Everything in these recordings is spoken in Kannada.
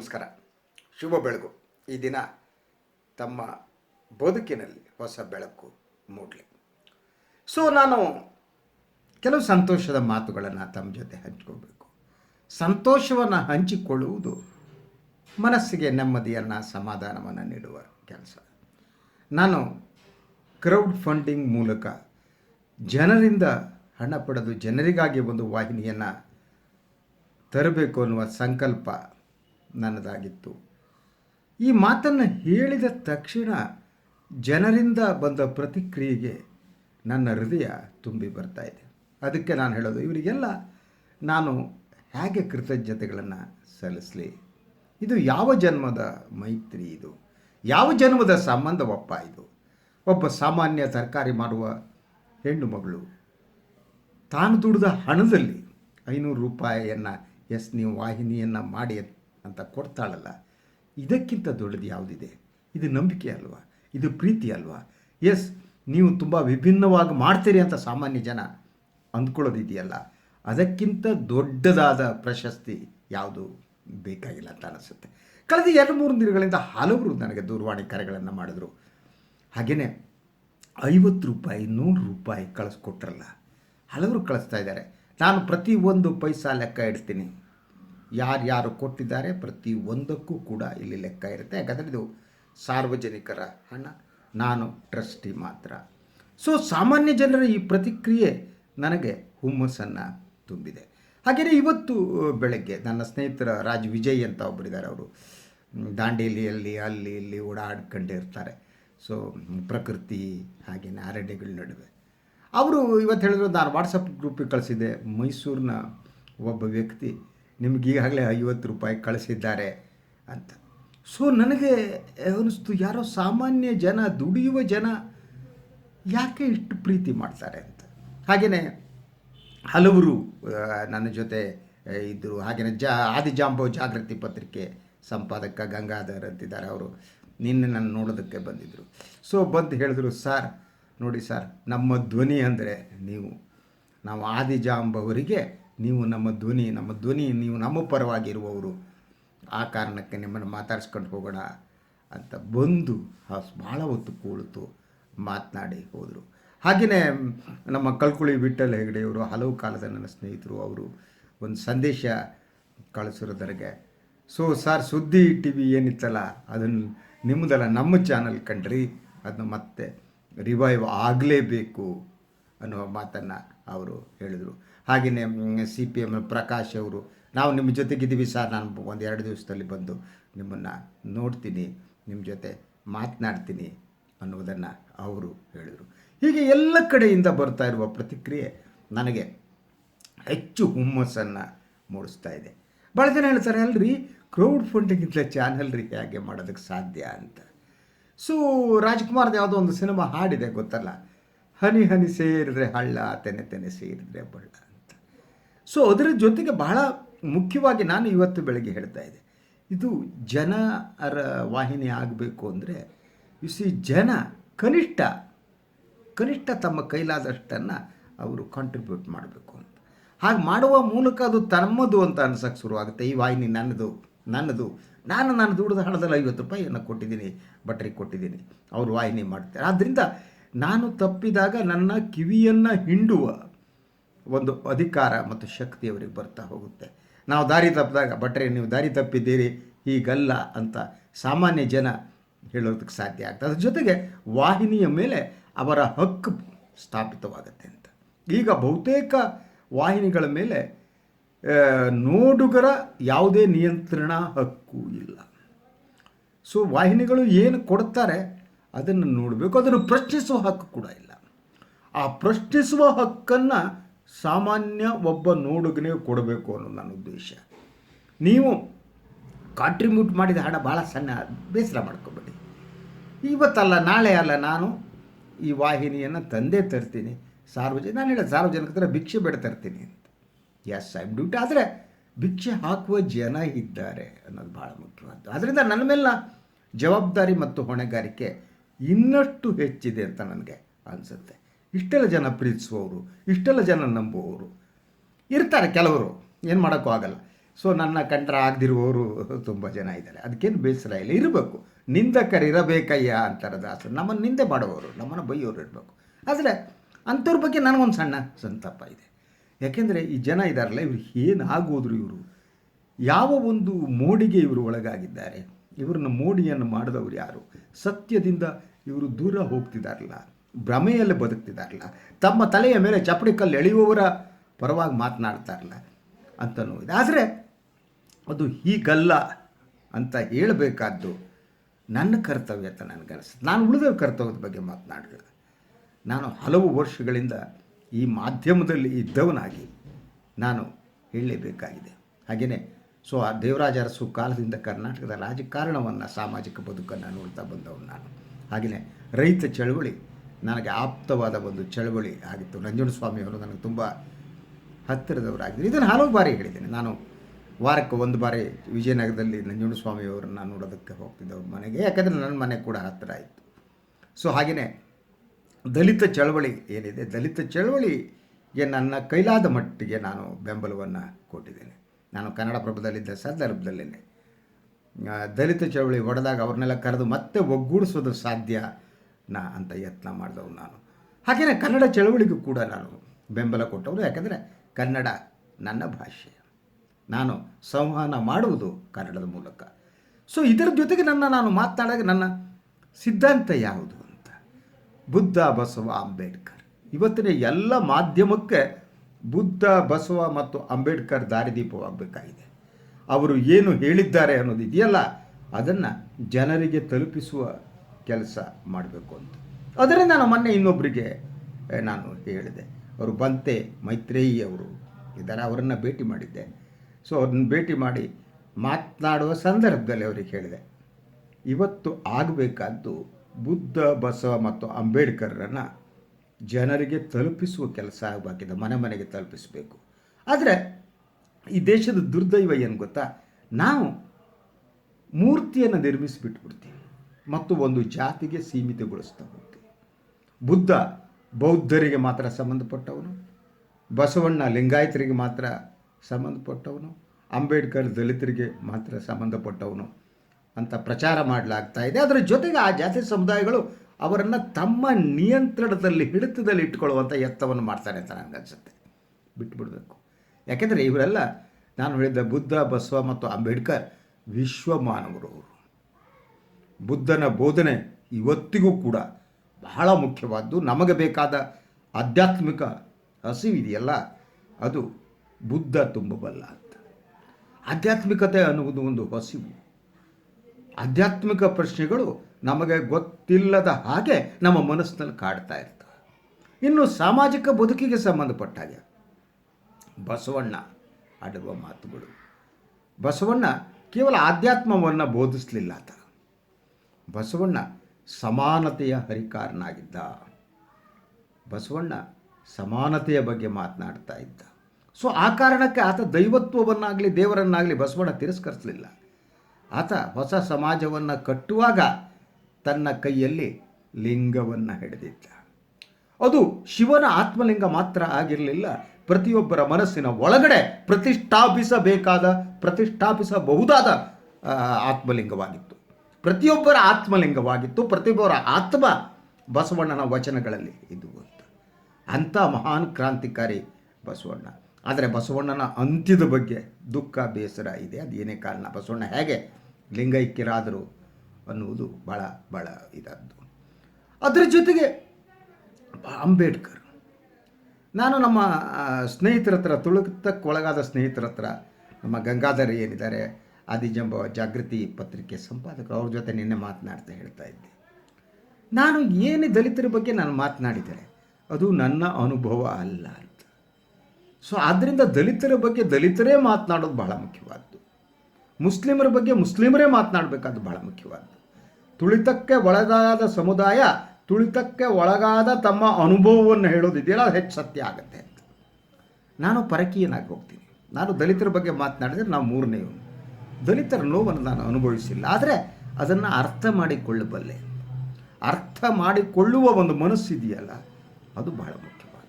ನಮಸ್ಕಾರ. ಶುಭ ಬೆಳಗು. ಈ ದಿನ ತಮ್ಮ ಬದುಕಿನಲ್ಲಿ ಹೊಸ ಬೆಳಕು ಮೂಡಲಿ. ಸೊ ನಾನು ಕೆಲವು ಸಂತೋಷದ ಮಾತುಗಳನ್ನು ತಮ್ಮ ಜೊತೆ ಹಂಚ್ಕೋಬೇಕು. ಸಂತೋಷವನ್ನು ಹಂಚಿಕೊಳ್ಳುವುದು ಮನಸ್ಸಿಗೆ ನೆಮ್ಮದಿಯನ್ನು, ಸಮಾಧಾನವನ್ನು ನೀಡುವ ಕೆಲಸ. ನಾನು ಕ್ರೌಡ್ ಫಂಡಿಂಗ್ ಮೂಲಕ ಜನರಿಂದ ಹಣ ಪಡೆದು ಜನರಿಗಾಗಿ ಒಂದು ವಾಹಿನಿಯನ್ನು ತರಬೇಕು ಅನ್ನುವ ಸಂಕಲ್ಪ ನನ್ನದಾಗಿತ್ತು. ಈ ಮಾತನ್ನು ಹೇಳಿದ ತಕ್ಷಣ ಜನರಿಂದ ಬಂದ ಪ್ರತಿಕ್ರಿಯೆಗೆ ನನ್ನ ಹೃದಯ ತುಂಬಿ ಬರ್ತಾ ಇದೆ. ಅದಕ್ಕೆ ನಾನು ಹೇಳೋದು, ಇವರಿಗೆಲ್ಲ ನಾನು ಹೇಗೆ ಕೃತಜ್ಞತೆಗಳನ್ನು ಸಲ್ಲಿಸಲಿ? ಇದು ಯಾವ ಜನ್ಮದ ಮೈತ್ರಿ ಇದು? ಯಾವ ಜನ್ಮದ ಸಂಬಂಧವಪ್ಪ ಇದು? ಒಬ್ಬ ಸಾಮಾನ್ಯ ತರಕಾರಿ ಮಾಡುವ ಹೆಣ್ಣು ಮಗಳು, ತಾನು ದುಡಿದ ಹಣದಲ್ಲಿ ಐನೂರು ರೂಪಾಯಿಯನ್ನು ಎಸ್ ನೀವು ವಾಹಿನಿಯನ್ನು ಮಾಡಿ ಅಂತ ಕೊಡ್ತಾಳಲ್ಲ. ಇದಕ್ಕಿಂತ ದೊಡ್ಡದು ಯಾವುದಿದೆ? ಇದು ನಂಬಿಕೆ ಅಲ್ವಾ? ಇದು ಪ್ರೀತಿ ಅಲ್ವಾ? ಎಸ್ ನೀವು ತುಂಬ ವಿಭಿನ್ನವಾಗಿ ಮಾಡ್ತೀರಿ ಅಂತ ಸಾಮಾನ್ಯ ಜನ ಅಂದ್ಕೊಳ್ಳೋದಿದೆಯಲ್ಲ. ಅದಕ್ಕಿಂತ ದೊಡ್ಡದಾದ ಪ್ರಶಸ್ತಿ ಯಾವುದು? ಬೇಕಾಗಿಲ್ಲ ಅಂತ ಅನಿಸುತ್ತೆ. ಕಳೆದ ಎರಡು ಮೂರು ದಿನಗಳಿಂದ ಹಲವರು ನನಗೆ ದೂರವಾಣಿ ಕರೆಗಳನ್ನು ಮಾಡಿದ್ರು. ಹಾಗೆಯೇ ಐವತ್ತು ರೂಪಾಯಿ, ನೂರು ರೂಪಾಯಿ ಕಳಿಸ್ಕೊಟ್ರಲ್ಲ. ಹಲವರು ಕಳಿಸ್ತಾ ಇದ್ದಾರೆ. ನಾನು ಪ್ರತಿ ಒಂದು ಪೈಸಾ ಲೆಕ್ಕ ಇಡ್ತೀನಿ. ಯಾರ್ಯಾರು ಕೊಟ್ಟಿದ್ದಾರೆ ಪ್ರತಿ ಒಂದಕ್ಕೂ ಕೂಡ ಇಲ್ಲಿ ಲೆಕ್ಕ ಇರುತ್ತೆ. ಯಾಕಂದರೆ ಇದು ಸಾರ್ವಜನಿಕರ ಹಣ, ನಾನು ಟ್ರಸ್ಟಿ ಮಾತ್ರ. ಸೊ ಸಾಮಾನ್ಯ ಜನರ ಈ ಪ್ರತಿಕ್ರಿಯೆ ನನಗೆ ಹುಮ್ಮಸ್ಸನ್ನು ತುಂಬಿದೆ. ಹಾಗೆಯೇ ಇವತ್ತು ಬೆಳಗ್ಗೆ ನನ್ನ ಸ್ನೇಹಿತರ ರಾಜ್ ವಿಜಯ್ ಅಂತ ಒಬ್ಬರಿದ್ದಾರೆ ಅವರು. ದಾಂಡೇಲಿಯಲ್ಲಿ, ಅಲ್ಲಿ, ಇಲ್ಲಿ ಓಡಾಡ್ಕೊಂಡಿರ್ತಾರೆ ಸೊ ಪ್ರಕೃತಿ ಹಾಗೆಯೇ ಅರಣ್ಯಗಳ ನಡುವೆ. ಅವರು ಇವತ್ತು ಹೇಳಿದ್ರು ನಾನು ವಾಟ್ಸಪ್ ಗ್ರೂಪಿಗೆ ಕಳಿಸಿದ್ದೆ. ಮೈಸೂರಿನ ಒಬ್ಬ ವ್ಯಕ್ತಿ ನಿಮ್ಗೆ ಈಗಾಗಲೇ ಐವತ್ತು ರೂಪಾಯಿ ಕಳಿಸಿದ್ದಾರೆ ಅಂತ. ಸೊ ನನಗೆ ಅನಿಸ್ತು, ಯಾರೋ ಸಾಮಾನ್ಯ ಜನ, ದುಡಿಯುವ ಜನ ಯಾಕೆ ಇಷ್ಟು ಪ್ರೀತಿ ಮಾಡ್ತಾರೆ ಅಂತ. ಹಾಗೆಯೇ ಹಲವರು ನನ್ನ ಜೊತೆ ಇದ್ದರು ಹಾಗೆಯೇ ಜಾ ಆದಿಜಾಂಬೋ ಜಾಗೃತಿ ಪತ್ರಿಕೆ ಸಂಪಾದಕ ಗಂಗಾಧರ್ ಅಂತಿದ್ದಾರೆ ಅವರು. ನಿನ್ನೆ ನಾನು ನೋಡೋದಕ್ಕೆ ಬಂದಿದ್ದರು ಸೊ ಬಂದು ಹೇಳಿದ್ರು, ಸರ್, ನೋಡಿ ಸರ್, ನಮ್ಮ ಧ್ವನಿ ಅಂದರೆ ನೀವು. ನಾವು ಆದಿಜಾಂಬವರಿಗೆ ನೀವು ನಮ್ಮ ಧ್ವನಿ ನಮ್ಮ ಧ್ವನಿ, ನೀವು ನಮ್ಮ ಪರವಾಗಿರುವವರು. ಆ ಕಾರಣಕ್ಕೆ ನಿಮ್ಮನ್ನು ಮಾತಾಡಿಸ್ಕೊಂಡು ಹೋಗೋಣ ಅಂತ ಬಂದು ಭಾಳ ಹೊತ್ತು ಕೂಳಿತು ಮಾತನಾಡಿ ಹೋದರು. ಹಾಗೆಯೇ ನಮ್ಮ ಕಲ್ಕುಳಿ ವಿಠಲ್ ಹೆಗಡೆಯವರು ಹಲವು ಕಾಲದ ನನ್ನ ಸ್ನೇಹಿತರು, ಅವರು ಒಂದು ಸಂದೇಶ ಕಳಿಸಿರೋದರಿಗೆ, ಸೊ ಸರ್, ಸುದ್ದಿ ಟಿ ವಿ ಏನಿತ್ತಲ್ಲ ಅದನ್ನು ನಿಮ್ಮದಲ್ಲ ನಮ್ಮ ಚಾನಲ್ ಕಂಡ್ರಿ ಅದನ್ನ ಮತ್ತೆ ರಿವೈವ್ ಆಗಲೇಬೇಕು ಅನ್ನುವ ಮಾತನ್ನು ಅವರು ಹೇಳಿದರು. ಹಾಗೆಯೇ ಸಿ ಪಿ ಎಂ ಪ್ರಕಾಶ್ ಅವರು, ನಾವು ನಿಮ್ಮ ಜೊತೆಗಿದ್ದೀವಿ ಸರ್, ನಾನು ಒಂದು ಎರಡು ದಿವಸದಲ್ಲಿ ಬಂದು ನಿಮ್ಮನ್ನು ನೋಡ್ತೀನಿ, ನಿಮ್ಮ ಜೊತೆ ಮಾತನಾಡ್ತೀನಿ ಅನ್ನುವುದನ್ನು ಅವರು ಹೇಳಿದರು. ಹೀಗೆ ಎಲ್ಲ ಕಡೆಯಿಂದ ಬರ್ತಾ ಇರುವ ಪ್ರತಿಕ್ರಿಯೆ ನನಗೆ ಹೆಚ್ಚು ಹುಮ್ಮಸ್ಸನ್ನು ಮೂಡಿಸ್ತಾ ಇದೆ. ಭಾಳ ಜನ ಹೇಳ್ತಾರೆ ಅಲ್ರಿ ಕ್ರೌಡ್ ಫಂಡಿಂಗಿಂದ ಚಾನಲ್ ರೀ ಹೇಗೆ ಮಾಡೋದಕ್ಕೆ ಸಾಧ್ಯ ಅಂತ. ಸೊ, ರಾಜ್ಕುಮಾರ್ದು ಯಾವುದೋ ಒಂದು ಸಿನಿಮಾ ಹಾಡಿದೆ, ಗೊತ್ತಲ್ಲ? ಹನಿ ಹನಿ ಸೇರಿದ್ರೆ ಹಳ್ಳ, ತೆನೆ ತೆನೆ ಸೇರಿದ್ರೆ ಬಳ್ಳ ಅಂತ. ಸೊ ಅದರ ಜೊತೆಗೆ ಬಹಳ ಮುಖ್ಯವಾಗಿ ನಾನು ಇವತ್ತು ಬೆಳಗ್ಗೆ ಹೇಳ್ತಾ ಇದ್ದೆ. ಇದು ಜನರ ವಾಹಿನಿ ಆಗಬೇಕು ಅಂದರೆ ಯು ಸಿ ಜನ ಕನಿಷ್ಠ ಕನಿಷ್ಠ ತಮ್ಮ ಕೈಲಾದಷ್ಟನ್ನು ಅವರು ಕಾಂಟ್ರಿಬ್ಯೂಟ್ ಮಾಡಬೇಕು ಅಂತ. ಹಾಗೆ ಮಾಡುವ ಮೂಲಕ ಅದು ತಮ್ಮದು ಅಂತ ಅನ್ಸಕ್ಕೆ ಶುರುವಾಗುತ್ತೆ. ಈ ವಾಹಿನಿ ನನ್ನದು ನನ್ನದು, ನಾನು ನಾನು ದುಡಿದ ಹಣದಲ್ಲಿ ಐವತ್ತು ರೂಪಾಯಿಯನ್ನು ಕೊಟ್ಟಿದ್ದೀನಿ ಬಟ್ರಿಗೆ ಕೊಟ್ಟಿದ್ದೀನಿ, ಅವರು ವಾಹಿನಿ ಮಾಡ್ತಾರೆ. ಆದ್ದರಿಂದ ನಾನು ತಪ್ಪಿದಾಗ ನನ್ನ ಕಿವಿಯನ್ನು ಹಿಂಡುವ ಒಂದು ಅಧಿಕಾರ ಮತ್ತು ಶಕ್ತಿ ಅವರಿಗೆ ಬರ್ತಾ ಹೋಗುತ್ತೆ. ನಾವು ದಾರಿ ತಪ್ಪಿದಾಗ, ಭಟ್ರೆ, ನೀವು ದಾರಿ ತಪ್ಪಿದ್ದೀರಿ, ಹೀಗಲ್ಲ ಅಂತ ಸಾಮಾನ್ಯ ಜನ ಹೇಳೋದಕ್ಕೆ ಸಾಧ್ಯ ಆಗ್ತದೆ. ಅದ್ರ ಜೊತೆಗೆ ವಾಹಿನಿಯ ಮೇಲೆ ಅವರ ಹಕ್ಕು ಸ್ಥಾಪಿತವಾಗುತ್ತೆ ಅಂತ. ಈಗ ಬಹುತೇಕ ವಾಹಿನಿಗಳ ಮೇಲೆ ನೋಡುಗರ ಯಾವುದೇ ನಿಯಂತ್ರಣ ಹಕ್ಕು ಇಲ್ಲ. ಸೊ ವಾಹಿನಿಗಳು ಏನು ಕೊಡ್ತಾರೆ? ಅದನ್ನು ನೋಡಬೇಕು, ಅದನ್ನು ಪ್ರಶ್ನಿಸುವ ಹಕ್ಕು ಕೂಡ ಇಲ್ಲ. ಆ ಪ್ರಶ್ನಿಸುವ ಹಕ್ಕನ್ನು ಸಾಮಾನ್ಯ ಒಬ್ಬ ನೋಡುಗನೇ ಕೊಡಬೇಕು ಅನ್ನೋದು ನನ್ನ ಉದ್ದೇಶ. ನೀವು ಕಾಂಟ್ರಿಬ್ಯೂಟ್ ಮಾಡಿದ ಹಣ ಭಾಳ ಸಣ್ಣ, ಬೇಸರ ಮಾಡ್ಕೊಬೇಡಿ. ಇವತ್ತಲ್ಲ, ನಾಳೆ ಅಲ್ಲ, ನಾನು ಈ ವಾಹಿನಿಯನ್ನು ತಂದೆ ತರ್ತೀನಿ. ಸಾರ್ವಜನಿಕ ನಾನು ಹೇಳೋದು ಸಾರ್ವಜನಿಕ ಭಿಕ್ಷೆ ಬೇಡ ತರ್ತೀನಿ ಅಂತ. ಎಸ್ ಐ ಡ್ಯೂಟಿ ಆದರೆ ಭಿಕ್ಷೆ ಹಾಕುವ ಜನ ಇದ್ದಾರೆ ಅನ್ನೋದು ಭಾಳ ಮುಖ್ಯವಾದ ಅದರಿಂದ ನನ್ನ ಮೇಲಿನ ಜವಾಬ್ದಾರಿ ಮತ್ತು ಹೊಣೆಗಾರಿಕೆ ಇನ್ನಷ್ಟು ಹೆಚ್ಚಿದೆ ಅಂತ ನನಗೆ ಅನಿಸುತ್ತೆ. ಇಷ್ಟೆಲ್ಲ ಜನ ಪ್ರೀತಿಸುವವರು, ಇಷ್ಟೆಲ್ಲ ಜನ ನಂಬುವವರು. ಇರ್ತಾರೆ ಕೆಲವರು, ಏನು ಮಾಡೋಕ್ಕೂ ಆಗಲ್ಲ. ಸೊ ನನ್ನ ಕಂಡ್ರ ಆಗದಿರುವವರು ತುಂಬ ಜನ ಇದ್ದಾರೆ. ಅದಕ್ಕೇನು ಬೇಸರ ಇಲ್ಲ. ಇರಬೇಕು. ನಿಂದಕರಿರಬೇಕಯ್ಯ ಅಂತಾರೆ ದಾಸರು. ನಮ್ಮನ್ನು ನಿಂದೆ ಮಾಡುವವರು, ನಮ್ಮನ್ನು ಬೈಯೋರು ಇರಬೇಕು. ಆದರೆ ಅಂಥವ್ರ ಬಗ್ಗೆ ನನಗೊಂದು ಸಣ್ಣ ಸಂತಾಪ ಇದೆ. ಯಾಕೆಂದರೆ ಈ ಜನ ಇದ್ದಾರಲ್ಲ ಇವ್ರು ಏನು ಆಗೋದ್ರು ಇವರು, ಯಾವ ಒಂದು ಮೋಡಿಗೆ ಇವರು ಒಳಗಾಗಿದ್ದಾರೆ, ಇವ್ರನ್ನ ಮೋಡಿಯನ್ನು ಮಾಡಿದವರು ಯಾರು? ಸತ್ಯದಿಂದ ಇವರು ದೂರ ಹೋಗ್ತಿದ್ದಾರಲ್ಲ ಭ್ರಮೆಯಲ್ಲಿ ಬದುಕ್ತಿದ್ದಾರಲ್ಲ ತಮ್ಮ ತಲೆಯ ಮೇಲೆ ಚಪ್ಪಡಿ ಕಲ್ಲು ಎಳೆಯುವವರ ಪರವಾಗಿ ಮಾತನಾಡ್ತಾರಲ್ಲ ಅಂತ ನೋಡಿದೆ. ಆದರೆ ಅದು ಹೀಗಲ್ಲ ಅಂತ ಹೇಳಬೇಕಾದ್ದು ನನ್ನ ಕರ್ತವ್ಯ ಅಂತ ನನಗನಿಸ್ತು ನಾನು ಉಳಿದವ್ರ ಕರ್ತವ್ಯದ ಬಗ್ಗೆ ಮಾತನಾಡಲಿಲ್ಲ ನಾನು ಹಲವು ವರ್ಷಗಳಿಂದ ಈ ಮಾಧ್ಯಮದಲ್ಲಿ ಇದ್ದವನಾಗಿ ನಾನು ಹೇಳಲೇಬೇಕಾಗಿದೆ. ಹಾಗೆಯೇ ಸೊ ಆ ದೇವರಾಜ ಅರಸು ಕಾಲದಿಂದ ಕರ್ನಾಟಕದ ರಾಜಕಾರಣವನ್ನು, ಸಾಮಾಜಿಕ ಬದುಕನ್ನು ನೋಡ್ತಾ ಬಂದವನು ನಾನು. ಹಾಗೆಯೇ ರೈತ ಚಳವಳಿ ನನಗೆ ಆಪ್ತವಾದ ಒಂದು ಚಳವಳಿ ಆಗಿತ್ತು. ನಂಜುಂಡಸ್ವಾಮಿಯವರು ನನಗೆ ತುಂಬ ಹತ್ತಿರದವರಾಗಿದ್ದರು. ಇದನ್ನು ಹಲವು ಬಾರಿ ಹೇಳಿದ್ದೇನೆ. ನಾನು ವಾರಕ್ಕೆ ಒಂದು ಬಾರಿ ವಿಜಯನಗರದಲ್ಲಿ ನಂಜುಂಡಸ್ವಾಮಿಯವರನ್ನು ನೋಡೋದಕ್ಕೆ ಹೋಗ್ತಿದ್ದೆ ಅವ್ರ ಮನೆಗೆ. ಯಾಕಂದರೆ ನನ್ನ ಮನೆ ಕೂಡ ಹತ್ತಿರ ಆಯಿತು ಸೊ ಹಾಗೆಯೇ ದಲಿತ ಚಳವಳಿ ಏನಿದೆ? ದಲಿತ ಚಳವಳಿಗೆ ನನ್ನ ಕೈಲಾದ ಮಟ್ಟಿಗೆ ನಾನು ಬೆಂಬಲವನ್ನು ಕೊಟ್ಟಿದ್ದೇನೆ. ನಾನು ಕನ್ನಡ ಪ್ರಭದಲ್ಲಿದ್ದ ಸಂದರ್ಭದಲ್ಲೇ ದಲಿತ ಚಳವಳಿ ಹೊಡೆದಾಗ ಅವ್ರನ್ನೆಲ್ಲ ಕರೆದು ಮತ್ತೆ ಒಗ್ಗೂಡಿಸೋದು ಸಾಧ್ಯ ನಾ ಅಂತ ಯತ್ನ ಮಾಡಿದವು ನಾನು. ಹಾಗೆಯೇ ಕನ್ನಡ ಚಳವಳಿಗೂ ಕೂಡ ನಾನು ಬೆಂಬಲ ಕೊಟ್ಟವರು ಯಾಕಂದರೆ ಕನ್ನಡ ನನ್ನ ಭಾಷೆ. ನಾನು ಸಂವಹನ ಮಾಡುವುದು ಕನ್ನಡದ ಮೂಲಕ. ಸೊ ಇದರ ಜೊತೆಗೆ ನನ್ನ ನಾನು ಮಾತನಾಡಿದಾಗ ನನ್ನ ಸಿದ್ಧಾಂತ ಯಾವುದು ಅಂತ? ಬುದ್ಧ, ಬಸವ, ಅಂಬೇಡ್ಕರ್. ಇವತ್ತಿನ ಎಲ್ಲ ಮಾಧ್ಯಮಕ್ಕೆ ಬುದ್ಧ, ಬಸವ ಮತ್ತು ಅಂಬೇಡ್ಕರ್ ದಾರಿದೀಪವಾಗಬೇಕಾಗಿದೆ. ಅವರು ಏನು ಹೇಳಿದ್ದಾರೆ ಅನ್ನೋದು ಇದೆಯಲ್ಲ, ಅದನ್ನು ಜನರಿಗೆ ತಲುಪಿಸುವ ಕೆಲಸ ಮಾಡಬೇಕು ಅಂತ. ಅದರಿಂದ ನಾನು ಮೊನ್ನೆ ಇನ್ನೊಬ್ಬರಿಗೆ ನಾನು ಹೇಳಿದೆ, ಅವರು ಬಂತೆ ಮೈತ್ರೇಯಿ ಅವರು ಇದ್ದಾರೆ, ಅವರನ್ನು ಭೇಟಿ ಮಾಡಿದ್ದೆ. ಸೊ ಅವ್ರನ್ನ ಭೇಟಿ ಮಾಡಿ ಮಾತನಾಡುವ ಸಂದರ್ಭದಲ್ಲಿ ಅವರಿಗೆ ಹೇಳಿದೆ, ಇವತ್ತು ಆಗಬೇಕಾದ್ದು ಬುದ್ಧ, ಬಸವ ಮತ್ತು ಅಂಬೇಡ್ಕರನ್ನು ಜನರಿಗೆ ತಲುಪಿಸುವ ಕೆಲಸ ಆಗಬೇಕಿದೆ, ಮನೆ ಮನೆಗೆ ತಲುಪಿಸಬೇಕು. ಆದರೆ ಈ ದೇಶದ ದುರ್ದೈವ ಏನು ಗೊತ್ತಾ? ನಾವು ಮೂರ್ತಿಯನ್ನು ನಿರ್ಮಿಸಿಬಿಟ್ಬಿಡ್ತೀವಿ. ಮತ್ತು ಒಂದು ಜಾತಿಗೆ ಸೀಮಿತಗೊಳಿಸ್ತಾ ಹೋಗ್ತೀವಿ ಬುದ್ಧ ಬೌದ್ಧರಿಗೆ ಮಾತ್ರ ಸಂಬಂಧಪಟ್ಟವನು. ಬಸವಣ್ಣ ಲಿಂಗಾಯತರಿಗೆ ಮಾತ್ರ ಸಂಬಂಧಪಟ್ಟವನು. ಅಂಬೇಡ್ಕರ್ ದಲಿತರಿಗೆ ಮಾತ್ರ ಸಂಬಂಧಪಟ್ಟವನು ಅಂತ ಪ್ರಚಾರ ಮಾಡಲಾಗ್ತಾ ಇದೆ. ಅದರ ಜೊತೆಗೆ ಆ ಜಾತಿ ಸಮುದಾಯಗಳು ಅವರನ್ನು ತಮ್ಮ ನಿಯಂತ್ರಣದಲ್ಲಿ ಹಿಡಿತದಲ್ಲಿ ಇಟ್ಕೊಳ್ಳುವಂಥ ಯತ್ನವನ್ನು ಮಾಡ್ತಾರೆ ಅಂತ ನನಗನ್ಸುತ್ತೆ ಬಿಟ್ಬಿಡಬೇಕು. ಯಾಕೆಂದರೆ ಇವರೆಲ್ಲ ನಾನು ಹೇಳಿದ ಬುದ್ಧ, ಬಸವ ಮತ್ತು ಅಂಬೇಡ್ಕರ್ ವಿಶ್ವ ಮಾನವರವರು ಬುದ್ಧನ ಬೋಧನೆ ಇವತ್ತಿಗೂ ಕೂಡ ಬಹಳ ಮುಖ್ಯವಾದ್ದು. ನಮಗೆ ಬೇಕಾದ ಆಧ್ಯಾತ್ಮಿಕ ಹಸಿವಿದೆಯಲ್ಲ, ಅದು ಬುದ್ಧ ತುಂಬಬಲ್ಲ ಅಂತ. ಆಧ್ಯಾತ್ಮಿಕತೆ ಅನ್ನುವುದು ಒಂದು ಹಸಿವು. ಆಧ್ಯಾತ್ಮಿಕ ಪ್ರಶ್ನೆಗಳು ನಮಗೆ ಗೊತ್ತಿಲ್ಲದ ಹಾಗೆ ನಮ್ಮ ಮನಸ್ಸಿನಲ್ಲಿ ಕಾಡ್ತಾ ಇರ್ತವೆ. ಇನ್ನು ಸಾಮಾಜಿಕ ಬದುಕಿಗೆ ಸಂಬಂಧಪಟ್ಟ ಹಾಗೆ ಬಸವಣ್ಣ ಆಡುವ ಮಾತುಗಳು. ಬಸವಣ್ಣ ಕೇವಲ ಆಧ್ಯಾತ್ಮವನ್ನು ಬೋಧಿಸಲಿಲ್ಲ ಆತ. ಬಸವಣ್ಣ ಸಮಾನತೆಯ ಹರಿಕಾರನಾಗಿದ್ದ. ಬಸವಣ್ಣ ಸಮಾನತೆಯ ಬಗ್ಗೆ ಮಾತನಾಡ್ತಾ ಇದ್ದ. ಸೊ ಆ ಕಾರಣಕ್ಕೆ ಆತ ದೈವತ್ವವನ್ನಾಗಲಿ, ದೇವರನ್ನಾಗಲಿ ಬಸವಣ್ಣ ತಿರಸ್ಕರಿಸಲಿಲ್ಲ. ಆತ ಹೊಸ ಸಮಾಜವನ್ನು ಕಟ್ಟುವಾಗ ತನ್ನ ಕೈಯಲ್ಲಿ ಲಿಂಗವನ್ನು ಹಿಡಿದಿದ್ದ. ಅದು ಶಿವನ ಆತ್ಮಲಿಂಗ ಮಾತ್ರ ಆಗಿರಲಿಲ್ಲ ಪ್ರತಿಯೊಬ್ಬರ ಮನಸ್ಸಿನ ಒಳಗಡೆ ಪ್ರತಿಷ್ಠಾಪಿಸಬೇಕಾದ, ಪ್ರತಿಷ್ಠಾಪಿಸಬಹುದಾದ ಆತ್ಮಲಿಂಗವಾಗಿತ್ತು. ಪ್ರತಿಯೊಬ್ಬರ ಆತ್ಮಲಿಂಗವಾಗಿತ್ತು, ಪ್ರತಿಯೊಬ್ಬರ ಆತ್ಮ ಬಸವಣ್ಣನ ವಚನಗಳಲ್ಲಿ ಇದು ಅಂತ ಅಂಥ ಮಹಾನ್ ಕ್ರಾಂತಿಕಾರಿ ಬಸವಣ್ಣ. ಆದರೆ ಬಸವಣ್ಣನ ಅಂತ್ಯದ ಬಗ್ಗೆ ದುಃಖ, ಬೇಸರ ಇದೆ. ಅದು ಏನೇ ಕಾರಣ, ಬಸವಣ್ಣ ಹೇಗೆ ಲಿಂಗೈಕ್ಯರಾದರು ಅನ್ನುವುದು ಭಾಳ ಭಾಳ ಇದಾದ್ದು. ಅದರ ಜೊತೆಗೆ ಅಂಬೇಡ್ಕರ್ ನಾನು ನಮ್ಮ ಸ್ನೇಹಿತರ ಹತ್ರ ತುಳುಕ್ತಕ್ಕೊಳಗಾದ ಸ್ನೇಹಿತರ ಹತ್ರ, ನಮ್ಮ ಗಂಗಾಧರ್ ಏನಿದ್ದಾರೆ, ಆದಿಜಂಬ ಜಾಗೃತಿ ಪತ್ರಿಕೆ ಸಂಪಾದಕರು, ಅವ್ರ ಜೊತೆ ನಿನ್ನೆ ಮಾತನಾಡ್ತಾ ಹೇಳ್ತಾ ಇದ್ದೆ. ನಾನು ಏನು ದಲಿತರ ಬಗ್ಗೆ ನಾನು ಮಾತನಾಡಿದರೆ, ಅದು ನನ್ನ ಅನುಭವ ಅಲ್ಲ ಅಂತ. ಸೊ ಆದ್ದರಿಂದ ದಲಿತರ ಬಗ್ಗೆ ದಲಿತರೇ ಮಾತನಾಡೋದು ಬಹಳ ಮುಖ್ಯವಾದ್ದು. ಮುಸ್ಲಿಮರ ಬಗ್ಗೆ ಮುಸ್ಲಿಮರೇ ಮಾತನಾಡಬೇಕಾದ್ದು ಬಹಳ ಮುಖ್ಯವಾದ್ದು. ತುಳಿತಕ್ಕೆ ಒಳಗಾದ ಸಮುದಾಯ ತುಳಿತಕ್ಕೆ ಒಳಗಾದ ತಮ್ಮ ಅನುಭವವನ್ನು ಹೇಳೋದಿದೆಯಲ್ಲ ಅದು ಹೆಚ್ಚು ಸತ್ಯ ಆಗುತ್ತೆ. ಅಂತ ನಾನು ಪರಕೀಯನಾಗಿ ಹೋಗ್ತೀನಿ. ನಾನು ದಲಿತರ ಬಗ್ಗೆ ಮಾತನಾಡಿದರೆ ನಾವು ಮೂರನೇವು ದಲಿತರ ನೋವನ್ನು ನಾನು ಅನುಭವಿಸಿಲ್ಲ. ಆದರೆ ಅದನ್ನು ಅರ್ಥ ಮಾಡಿಕೊಳ್ಳಬಲ್ಲೆ. ಅರ್ಥ ಮಾಡಿಕೊಳ್ಳುವ ಒಂದು ಮನಸ್ಸಿದೆಯಲ್ಲ, ಅದು ಬಹಳ ಮುಖ್ಯವಾದ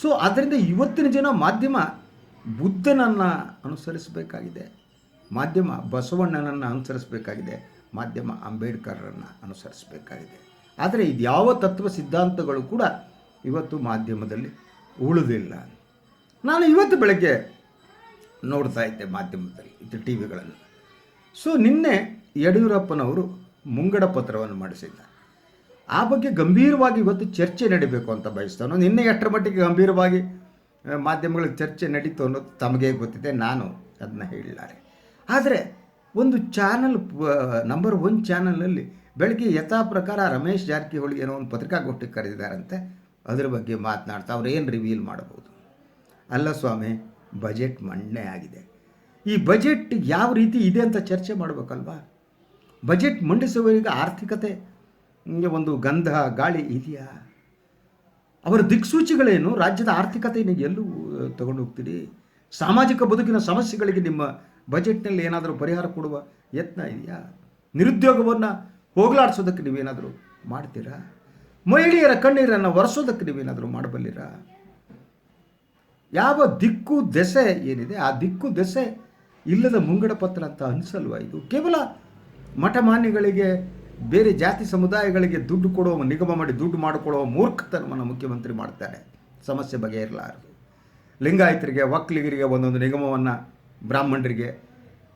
ಸೊ ಅದರಿಂದ ಇವತ್ತಿನ ಜನ ಮಾಧ್ಯಮ ಬುದ್ಧನನ್ನು ಅನುಸರಿಸಬೇಕಾಗಿದೆ. ಮಾಧ್ಯಮ ಬಸವಣ್ಣನನ್ನು ಅನುಸರಿಸಬೇಕಾಗಿದೆ. ಮಾಧ್ಯಮ ಅಂಬೇಡ್ಕರನ್ನು ಅನುಸರಿಸಬೇಕಾಗಿದೆ. ಆದರೆ ಇದು ಯಾವ ತತ್ವ ಸಿದ್ಧಾಂತಗಳು ಕೂಡ ಇವತ್ತು ಮಾಧ್ಯಮದಲ್ಲಿ ಉಳಿದಿಲ್ಲ. ನಾನು ಇವತ್ತು ಬೆಳಗ್ಗೆ ನೋಡ್ತಾ ಇದ್ದೆ ಮಾಧ್ಯಮದಲ್ಲಿ ಇದು ಟಿ ವಿಗಳನ್ನು ಸೊ ನಿನ್ನೆ ಯಡಿಯೂರಪ್ಪನವರು ಮುಂಗಡ ಪತ್ರವನ್ನು ಮಾಡಿಸಿದ್ದಾರೆ. ಆ ಬಗ್ಗೆ ಗಂಭೀರವಾಗಿ ಇವತ್ತು ಚರ್ಚೆ ನಡೀಬೇಕು ಅಂತ ಬಯಸ್ತಾನು, ನಿನ್ನೆ ಎಷ್ಟರ ಮಟ್ಟಿಗೆ ಗಂಭೀರವಾಗಿ ಮಾಧ್ಯಮಗಳಿಗೆ ಚರ್ಚೆ ನಡೀತು ಅನ್ನೋದು ತಮಗೆ ಗೊತ್ತಿದೆ, ನಾನು ಅದನ್ನ ಹೇಳಿದ್ದಾರೆ ಆದರೆ ಒಂದು ಚಾನಲ್ ನಂಬರ್ ಒನ್ ಚಾನಲ್ನಲ್ಲಿ ಬೆಳಗ್ಗೆ ಯಥಾ ಪ್ರಕಾರ ರಮೇಶ್ ಜಾರಕಿಹೊಳಿ ಏನೋ ಒಂದು ಪತ್ರಿಕಾಗೋಷ್ಠಿಗೆ ಕರೆದಿದ್ದಾರಂತೆ, ಅದರ ಬಗ್ಗೆ ಮಾತನಾಡ್ತಾ ಅವ್ರು ಏನು ರಿವೀಲ್ ಮಾಡ್ಬೋದು ಅಲ್ಲ ಸ್ವಾಮಿ ಬಜೆಟ್ ಮಂಡನೆ ಆಗಿದೆ. ಈ ಬಜೆಟ್ ಯಾವ ರೀತಿ ಇದೆ ಅಂತ ಚರ್ಚೆ ಮಾಡಬೇಕಲ್ವಾ? ಬಜೆಟ್ ಮಂಡಿಸುವವರಿಗೆ ಆರ್ಥಿಕತೆ ಒಂದು ಗಂಧ, ಗಾಳಿ ಇದೆಯಾ? ಅವರ ದಿಕ್ಸೂಚಿಗಳೇನು? ರಾಜ್ಯದ ಆರ್ಥಿಕತೆಯನ್ನು ಎಲ್ಲೂ ತಗೊಂಡು ಹೋಗ್ತೀರಿ? ಸಾಮಾಜಿಕ ಬದುಕಿನ ಸಮಸ್ಯೆಗಳಿಗೆ ನಿಮ್ಮ ಬಜೆಟ್ನಲ್ಲಿ ಏನಾದರೂ ಪರಿಹಾರ ಕೊಡುವ ಯತ್ನ ಇದೆಯಾ? ನಿರುದ್ಯೋಗವನ್ನು ಹೋಗಲಾಡಿಸೋದಕ್ಕೆ ನೀವೇನಾದರೂ ಮಾಡ್ತೀರಾ? ಮಹಿಳೆಯರ ಕಣ್ಣೀರನ್ನು ಒರೆಸೋದಕ್ಕೆ ನೀವೇನಾದರೂ ಮಾಡಬಲ್ಲಿರಾ? ಯಾವ ದಿಕ್ಕು ದೆಸೆ ಏನಿದೆ, ಆ ದಿಕ್ಕು ದೆಸೆ ಇಲ್ಲದ ಮುಂಗಡ ಪತ್ರ ಅಂತ ಅನಿಸಲ್ವ ಇದು? ಕೇವಲ ಮಠಮಾನ್ಯಗಳಿಗೆ, ಬೇರೆ ಜಾತಿ ಸಮುದಾಯಗಳಿಗೆ ದುಡ್ಡು ಕೊಡುವ, ನಿಗಮ ಮಾಡಿ ದುಡ್ಡು ಮಾಡಿಕೊಡುವ ಮೂರ್ಖತನವನ್ನು ಮುಖ್ಯಮಂತ್ರಿ ಮಾಡ್ತಾರೆ. ಸಮಸ್ಯೆ ಬಗೆಹರಲಾರದು. ಲಿಂಗಾಯತರಿಗೆ ಒಕ್ಕಲಿಗರಿಗೆ ಒಂದೊಂದು ನಿಗಮವನ್ನು, ಬ್ರಾಹ್ಮಣರಿಗೆ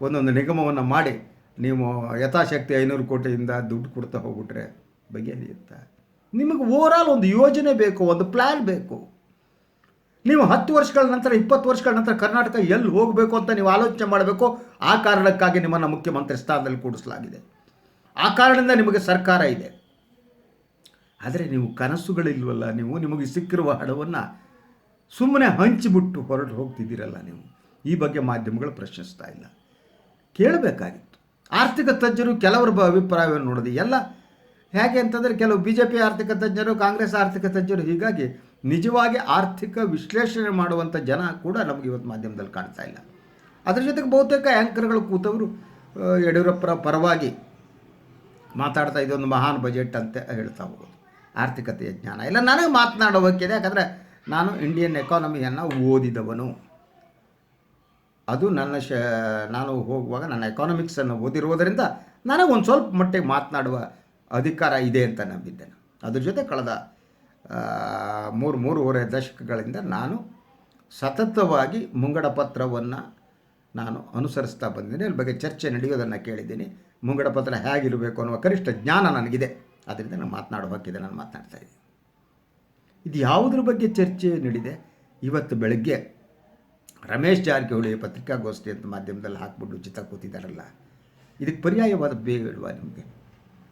ಒಂದೊಂದು ನಿಗಮವನ್ನು ಮಾಡಿ ನೀವು ಯಥಾಶಕ್ತಿ ಐನೂರು ಕೋಟಿಯಿಂದ ದುಡ್ಡು ಕೊಡ್ತಾ ಹೋಗ್ಬಿಟ್ರೆ ಬಗೆಹರಿಯುತ್ತಾ ನಿಮಗೆ ಓವರಾಲ್ ಒಂದು ಯೋಜನೆ ಬೇಕು, ಒಂದು ಪ್ಲ್ಯಾನ್ ಬೇಕು. ನೀವು ಹತ್ತು ವರ್ಷಗಳ ನಂತರ, ಇಪ್ಪತ್ತು ವರ್ಷಗಳ ನಂತರ ಕರ್ನಾಟಕ ಎಲ್ಲಿ ಹೋಗಬೇಕು ಅಂತ ನೀವು ಆಲೋಚನೆ ಮಾಡಬೇಕು, ಆ ಕಾರಣಕ್ಕಾಗಿ ನಿಮ್ಮನ್ನು ಮುಖ್ಯಮಂತ್ರಿ ಸ್ಥಾನದಲ್ಲಿ ಕೂಡಿಸಲಾಗಿದೆ. ಆ ಕಾರಣದಿಂದ ನಿಮಗೆ ಸರ್ಕಾರ ಇದೆ. ಆದರೆ ನೀವು ಕನಸುಗಳಿಲ್ವಲ್ಲ, ನೀವು ನಿಮಗೆ ಸಿಕ್ಕಿರುವ ಹಣವನ್ನು ಸುಮ್ಮನೆ ಹಂಚಿಬಿಟ್ಟು ಹೊರಟು ಹೋಗ್ತಿದ್ದೀರಲ್ಲ ನೀವು. ಈ ಬಗ್ಗೆ ಮಾಧ್ಯಮಗಳು ಪ್ರಶ್ನಿಸ್ತಾ ಇಲ್ಲ. ಕೇಳಬೇಕಾಗಿತ್ತು. ಆರ್ಥಿಕ ತಜ್ಞರು ಕೆಲವರ ಅಭಿಪ್ರಾಯವನ್ನು ನೋಡಿದೆ. ಎಲ್ಲ ಹೇಗೆ ಅಂತಂದರೆ ಕೆಲವು ಬಿ ಜೆ ಪಿ ಆರ್ಥಿಕ ತಜ್ಞರು, ಕಾಂಗ್ರೆಸ್ ಆರ್ಥಿಕ ತಜ್ಞರು ಹೀಗಾಗಿ ನಿಜವಾಗಿ ಆರ್ಥಿಕ ವಿಶ್ಲೇಷಣೆ ಮಾಡುವಂಥ ಜನ ಕೂಡ ನಮಗೆ ಇವತ್ತು ಮಾಧ್ಯಮದಲ್ಲಿ ಕಾಣ್ತಾ ಇಲ್ಲ. ಅದ್ರ ಜೊತೆಗೆ ಬಹುತೇಕ ಆ್ಯಂಕರ್ಗಳು ಕೂತವರು ಯಡಿಯೂರಪ್ಪರ ಪರವಾಗಿ ಮಾತಾಡ್ತಾ ಇದೊಂದು ಮಹಾನ್ ಬಜೆಟ್ ಅಂತ ಹೇಳ್ತಾ ಹೋಗೋದು. ಆರ್ಥಿಕತೆಯ ಜ್ಞಾನ. ಇಲ್ಲ, ನನಗೆ ಮಾತನಾಡೋಕ್ಕಿದೆ ಯಾಕಂದರೆ ನಾನು ಇಂಡಿಯನ್ ಎಕಾನಮಿಯನ್ನು ಓದಿದವನು. ಅದು ನನ್ನ ಶ, ನಾನು ಹೋಗುವಾಗ ನನ್ನ ಎಕಾನಮಿಕ್ಸನ್ನು ಓದಿರುವುದರಿಂದ ನನಗೆ ಒಂದು ಸ್ವಲ್ಪ ಮಟ್ಟಿಗೆ ಮಾತನಾಡುವ ಅಧಿಕಾರ ಇದೆ ಅಂತ ನಂಬಿದ್ದೇನೆ. ಅದ್ರ ಜೊತೆ ಕಳೆದ ಮೂರು, ಮೂರುವರೆ ದಶಕಗಳಿಂದ ನಾನು ಸತತವಾಗಿ ಮುಂಗಡ ಪತ್ರವನ್ನು ನಾನು ಅನುಸರಿಸ್ತಾ ಬಂದಿದ್ದೀನಿ. ಅದ್ರ ಬಗ್ಗೆ ಚರ್ಚೆ ನಡೆಯೋದನ್ನು ಕೇಳಿದ್ದೀನಿ. ಮುಂಗಡ ಪತ್ರ ಹೇಗಿರಬೇಕು ಅನ್ನುವ ಕನಿಷ್ಠ ಜ್ಞಾನ ನನಗಿದೆ. ಅದರಿಂದ ನಾನು ಮಾತನಾಡೋ ಹಕ್ಕಿದೆ. ನಾನು ಮಾತನಾಡ್ತಾ ಇದ್ದೀನಿ. ಇದು ಯಾವುದ್ರ ಬಗ್ಗೆ ಚರ್ಚೆ ನಡೆದಿದೆ ಇವತ್ತು ಬೆಳಗ್ಗೆ ರಮೇಶ್ ಜಾರಕಿಹೊಳಿ ಪತ್ರಿಕಾಗೋಷ್ಠಿ ಅಂತ ಮಾಧ್ಯಮದಲ್ಲಿ ಹಾಕ್ಬಿಟ್ಟು ಉಚಿತ ಕೂತಿದ್ದಾರಲ್ಲ ಇದಕ್ಕೆ ಪರ್ಯಾಯವಾದ ಬೇಡವಾ ನಿಮಗೆ.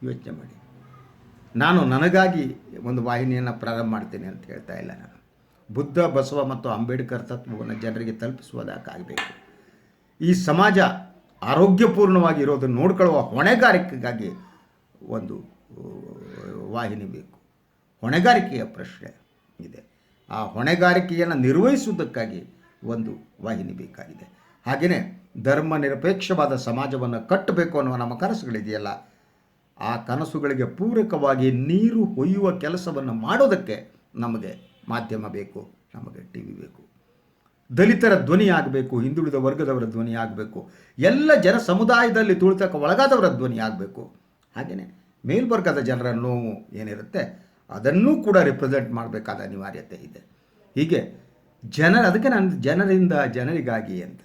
ಯೋಚನೆ ಮಾಡಿ. ನಾನು ನನಗಾಗಿ ಒಂದು ವಾಹಿನಿಯನ್ನು ಪ್ರಾರಂಭ ಮಾಡ್ತೇನೆ ಅಂತ ಹೇಳ್ತಾ ಇಲ್ಲ ನಾನು. ಬುದ್ಧ, ಬಸವ ಮತ್ತು ಅಂಬೇಡ್ಕರ್ ತತ್ವವನ್ನು ಜನರಿಗೆ ತಲುಪಿಸುವುದಕ್ಕಾಗಬೇಕು ಈ ಸಮಾಜ ಆರೋಗ್ಯಪೂರ್ಣವಾಗಿ ಇರೋದನ್ನು ನೋಡ್ಕೊಳ್ಳುವ ಹೊಣೆಗಾರಿಕೆಗಾಗಿ ಒಂದು ವಾಹಿನಿ ಬೇಕು. ಹೊಣೆಗಾರಿಕೆಯ ಪ್ರಶ್ನೆ ಇದೆ. ಆ ಹೊಣೆಗಾರಿಕೆಯನ್ನು ನಿರ್ವಹಿಸುವುದಕ್ಕಾಗಿ ಒಂದು ವಾಹಿನಿ ಬೇಕಾಗಿದೆ. ಹಾಗೆಯೇ ಧರ್ಮ ನಿರಪೇಕ್ಷವಾದ ಸಮಾಜವನ್ನು ಕಟ್ಟಬೇಕು ಅನ್ನುವ ನಮ್ಮ ಕನಸುಗಳಿದೆಯಲ್ಲ, ಆ ಕನಸುಗಳಿಗೆ ಪೂರಕವಾಗಿ ನೀರು ಹೊಯ್ಯುವ ಕೆಲಸವನ್ನು ಮಾಡೋದಕ್ಕೆ ನಮಗೆ ಮಾಧ್ಯಮ ಬೇಕು, ನಮಗೆ ಟಿ ವಿ ಬೇಕು. ದಲಿತರ ಧ್ವನಿ ಆಗಬೇಕು, ಹಿಂದುಳಿದ ವರ್ಗದವರ ಧ್ವನಿ ಆಗಬೇಕು, ಎಲ್ಲ ಜನ ಸಮುದಾಯದಲ್ಲಿ ತುಳಿತಕ್ಕೆ ಒಳಗಾದವರ ಧ್ವನಿ ಆಗಬೇಕು. ಹಾಗೆಯೇ ಮೇಲ್ವರ್ಗದ ಜನರ ನೋವು ಏನಿರುತ್ತೆ, ಅದನ್ನೂ ಕೂಡ ರಿಪ್ರೆಸೆಂಟ್ ಮಾಡಬೇಕಾದ ಅನಿವಾರ್ಯತೆ ಇದೆ. ಹೀಗೆ ಜನರ, ಅದಕ್ಕೆ ನಾನು ಜನರಿಂದ ಜನರಿಗಾಗಿ ಅಂತ.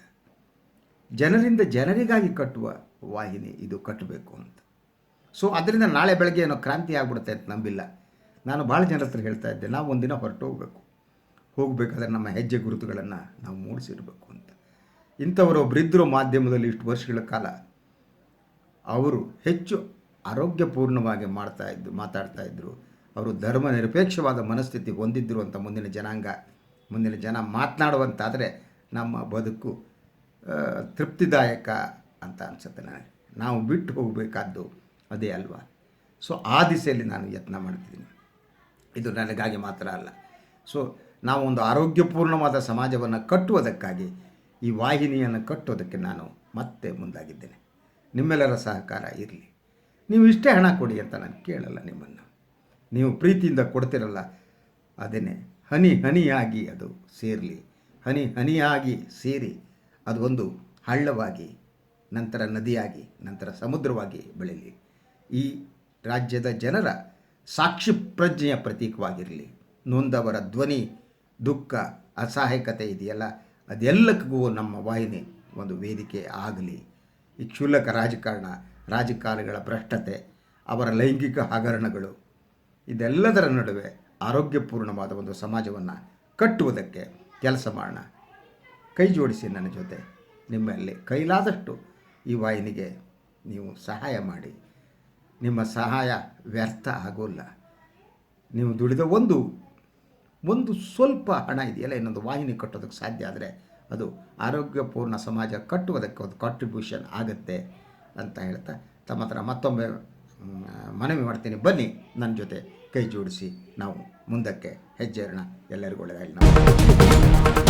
ಜನರಿಂದ ಜನರಿಗಾಗಿ ಕಟ್ಟುವ ವಾಹಿನಿ ಇದು ಕಟ್ಟಬೇಕು ಅಂತ. ಸೊ ಅದರಿಂದ ನಾಳೆ ಬೆಳಗ್ಗೆ ಏನೋ ಕ್ರಾಂತಿ ಆಗ್ಬಿಡುತ್ತೆ ಅಂತ ನಂಬಿಲ್ಲ. ನಾನು ಭಾಳ ಜನರ ಹತ್ರ ಹೇಳ್ತಾ ಇದ್ದೆ, ನಾವು ಒಂದಿನ ಹೊರಟು ಹೋಗಬೇಕು. ಹೋಗಬೇಕಾದ್ರೆ ನಮ್ಮ ಹೆಜ್ಜೆ ಗುರುತುಗಳನ್ನು ನಾವು ಮೂಡಿಸಿರಬೇಕು ಅಂತ. ಇಂಥವರೊಬ್ಬರಿದ್ದರು ಮಾಧ್ಯಮದಲ್ಲಿ ಇಷ್ಟು ವರ್ಷಗಳ ಕಾಲ. ಅವರು ಹೆಚ್ಚು ಆರೋಗ್ಯಪೂರ್ಣವಾಗಿ ಮಾಡ್ತಾ ಇದ್ದು, ಮಾತಾಡ್ತಾ ಇದ್ದರು ಅವರು ಧರ್ಮ ನಿರಪೇಕ್ಷವಾದ ಮನಸ್ಥಿತಿ ಹೊಂದಿದ್ದರು ಅಂತ ಮುಂದಿನ ಜನಾಂಗ. ಮುಂದಿನ ಜನ ಮಾತನಾಡುವಂತಾದರೆ ನಮ್ಮ ಬದುಕು ತೃಪ್ತಿದಾಯಕ ಅಂತ ಅನಿಸುತ್ತೆ ನನಗೆ. ನಾವು ಬಿಟ್ಟು ಹೋಗಬೇಕಾದ್ದು ಅದೇ ಅಲ್ವಾ? ಸೊ ಆ ದಿಸೆಯಲ್ಲಿ ನಾನು ಯತ್ನ ಮಾಡ್ತಿದ್ದೀನಿ. ಇದು ನನಗಾಗಿ ಮಾತ್ರ ಅಲ್ಲ. ಸೊ ನಾವು ಒಂದು ಆರೋಗ್ಯಪೂರ್ಣವಾದ ಸಮಾಜವನ್ನು ಕಟ್ಟುವುದಕ್ಕಾಗಿ ಈ ವಾಹಿನಿಯನ್ನು ಕಟ್ಟೋದಕ್ಕೆ ನಾನು ಮತ್ತೆ ಮುಂದಾಗಿದ್ದೇನೆ. ನಿಮ್ಮೆಲ್ಲರ ಸಹಕಾರ ಇರಲಿ. ನೀವು ಇಷ್ಟೇ ಹಣ ಕೊಡಿ ಅಂತ ನಾನು ಕೇಳಲ್ಲ ನಿಮ್ಮನ್ನು. ನೀವು ಪ್ರೀತಿಯಿಂದ ಕೊಡ್ತಿರಲ್ಲ ಅದೇನೆ ಹನಿ ಹನಿಯಾಗಿ ಅದು ಸೇರಲಿ. ಹನಿ ಹನಿಯಾಗಿ ಸೇರಿ ಅದು ಒಂದು ಹಳ್ಳವಾಗಿ, ನಂತರ ನದಿಯಾಗಿ, ನಂತರ ಸಮುದ್ರವಾಗಿ ಬೆಳೀಲಿ. ಈ ರಾಜ್ಯದ ಜನರ ಸಾಕ್ಷಿ ಪ್ರಜ್ಞೆಯ ಪ್ರತೀಕವಾಗಿರಲಿ. ನೊಂದವರ ಧ್ವನಿ, ದುಃಖ, ಅಸಹಾಯಕತೆ ಇದೆಯಲ್ಲ, ಅದೆಲ್ಲಕ್ಕೂ ನಮ್ಮ ವಾಹಿನಿ ಒಂದು ವೇದಿಕೆ ಆಗಲಿ. ಈ ಕ್ಷುಲ್ಲಕ ರಾಜಕಾರಣ, ರಾಜಕಾರಣಿಗಳ ಭ್ರಷ್ಟತೆ, ಅವರ ಲೈಂಗಿಕ ಹಗರಣಗಳು, ಇದೆಲ್ಲದರ ನಡುವೆ ಆರೋಗ್ಯಪೂರ್ಣವಾದ ಒಂದು ಸಮಾಜವನ್ನು ಕಟ್ಟುವುದಕ್ಕೆ ಕೆಲಸ ಮಾಡೋಣ. ಕೈ ಜೋಡಿಸಿ ನನ್ನ ಜೊತೆ, ನಿಮ್ಮಲ್ಲಿ ಕೈಲಾದಷ್ಟು ಈ ವಾಹಿನಿಗೆ ನೀವು ಸಹಾಯ ಮಾಡಿ. ನಿಮ್ಮ ಸಹಾಯ ವ್ಯರ್ಥ ಆಗೋಲ್ಲ. ನೀವು ದುಡಿದ ಒಂದು ಒಂದು ಸ್ವಲ್ಪ ಹಣ ಇದೆಯಲ್ಲ, ಇನ್ನೊಂದು ವಾಹಿನಿ ಕಟ್ಟೋದಕ್ಕೆ ಸಾಧ್ಯ ಆದರೆ ಅದು ಆರೋಗ್ಯಪೂರ್ಣ ಸಮಾಜ ಕಟ್ಟುವುದಕ್ಕೆ ಒಂದು ಕಾಂಟ್ರಿಬ್ಯೂಷನ್ ಆಗುತ್ತೆ ಅಂತ ಹೇಳ್ತಾ ತಮ್ಮ ಹತ್ರ ಮತ್ತೊಮ್ಮೆ ಮನವಿ ಮಾಡ್ತೀನಿ. ಬನ್ನಿ ನನ್ನ ಜೊತೆ. ಕೈ ಜೋಡಿಸಿ ನಾವು ಮುಂದಕ್ಕೆ ಹೆಜ್ಜೆ ಇರೋಣ ಎಲ್ಲರಿಗೂ ಒಳ್ಳೆಯದಾಗಲಿ ನಾವು